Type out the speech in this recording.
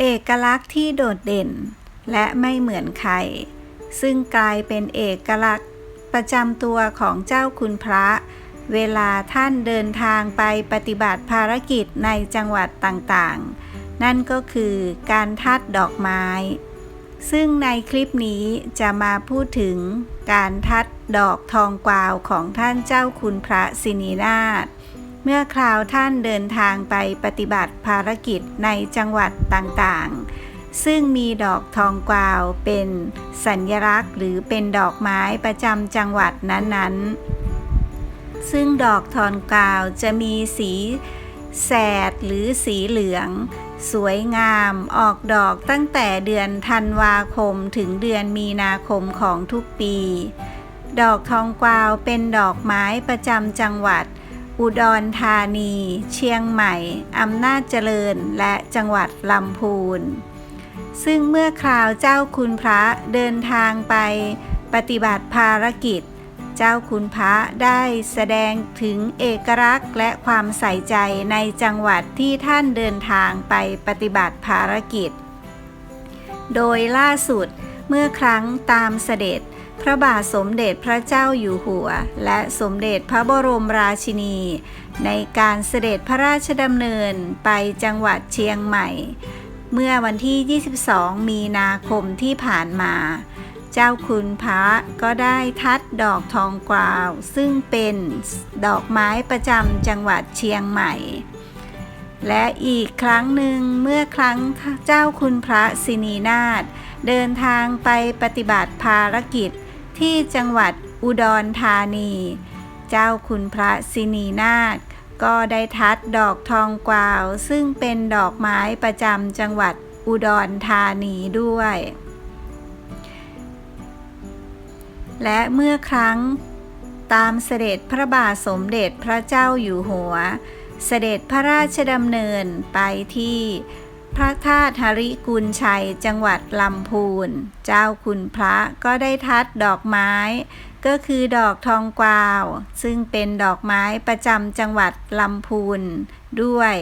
เอกลักษณ์ที่โดดเด่น และไม่เหมือนใคร ซึ่งกลายเป็นเอกลักษณ์ประจำตัวของเจ้าคุณพระ เวลาท่านเดินทางไปปฏิบัติภารกิจในจังหวัดต่างๆ นั่นก็คือการทัดดอกไม้ ซึ่งในคลิปนี้จะมาพูดถึงการทัดดอกทองกวาวของท่านเจ้าคุณพระสินีนาถ มื่อคราวท่านเดินทางไปปฏิบัติภารกิจในจังหวัดต่างๆ ซึ่งมีดอกทองกวาวเป็นสัญลักษณ์ หรือเป็นดอกไม้ประจำจังหวัดนั้นๆ ซึ่งดอกทองกวาวจะมีสีแสดหรือสีเหลือง สวยงามออกดอกตั้งแต่เดือนธันวาคมถึงเดือนมีนาคมของทุกปี ดอกทองกวาวเป็นดอกไม้ประจำจังหวัด อุดรธานี เชียงใหม่ อำนาจเจริญ และจังหวัดลำพูน ซึ่งเมื่อคราวเจ้าคุณพระเดินทางไปปฏิบัติภารกิจ เจ้าคุณพระได้แสดงถึงเอกลักษณ์และความใส่ใจในจังหวัดที่ท่านเดินทางไปปฏิบัติภารกิจ โดยล่าสุดเมื่อครั้งตามเสด็จ พระบาทสมเด็จพระเจ้าอยู่หัว และสมเด็จพระบรมราชินี ในการเสด็จพระราชดำเนินไปจังหวัดเชียงใหม่ เมื่อวันที่ 22 มีนาคมที่ผ่านมา เจ้าคุณพระก็ได้ทัดดอกทองกวาว ซึ่งเป็นดอกไม้ประจำจังหวัดเชียงใหม่และอีกครั้งหนึ่งเมื่อครั้งเจ้าคุณพระสินีนาถเดินทางไปปฏิบัติภารกิจ ที่จังหวัดอุดรธานี เจ้าคุณพระสินีนาถก็ได้ทัดดอกทองกวาว ซึ่งเป็นดอกไม้ประจำจังหวัดอุดรธานีด้วย และเมื่อครั้งตามเสด็จพระบาทสมเด็จพระเจ้าอยู่หัว เสด็จพระราชดำเนินไปที่ พระธาตุหริกุลชัยจังหวัดลำพูน เจ้าคุณพระก็ได้ทัดดอกไม้ ก็คือดอกทองกวาว ซึ่งเป็นดอกไม้ประจำจังหวัดลำพูนด้วย